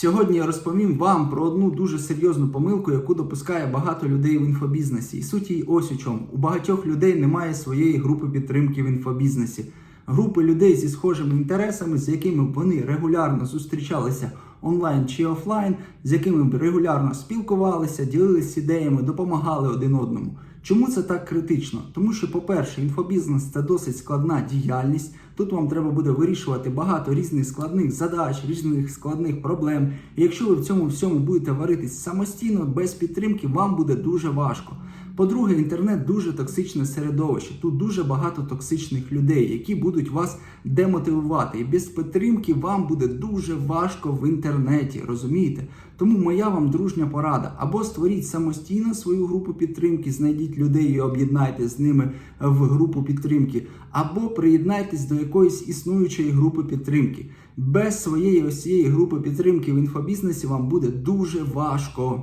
Сьогодні я розповім вам про одну дуже серйозну помилку, яку допускає багато людей в інфобізнесі. І суть її ось у чому. У багатьох людей немає своєї групи підтримки в інфобізнесі. Групи людей зі схожими інтересами, з якими вони регулярно зустрічалися онлайн чи офлайн, з якими б регулярно спілкувалися, ділилися ідеями, допомагали один одному. Чому це так критично? Тому що, по-перше, інфобізнес це досить складна діяльність. Тут вам треба буде вирішувати багато різних складних задач, різних складних проблем. І якщо ви в цьому всьому будете варитись самостійно, без підтримки, вам буде дуже важко. По-друге, інтернет дуже токсичне середовище. Тут дуже багато токсичних людей, які будуть вас демотивувати. І без підтримки вам буде дуже важко в інтернеті, розумієте? Тому моя вам дружня порада: або створіть самостійно свою групу підтримки, знайдіть людей і об'єднайте з ними в групу підтримки, або приєднайтесь до якоїсь існуючої групи підтримки. Без своєї ось цієї групи підтримки в інфобізнесі вам буде дуже важко.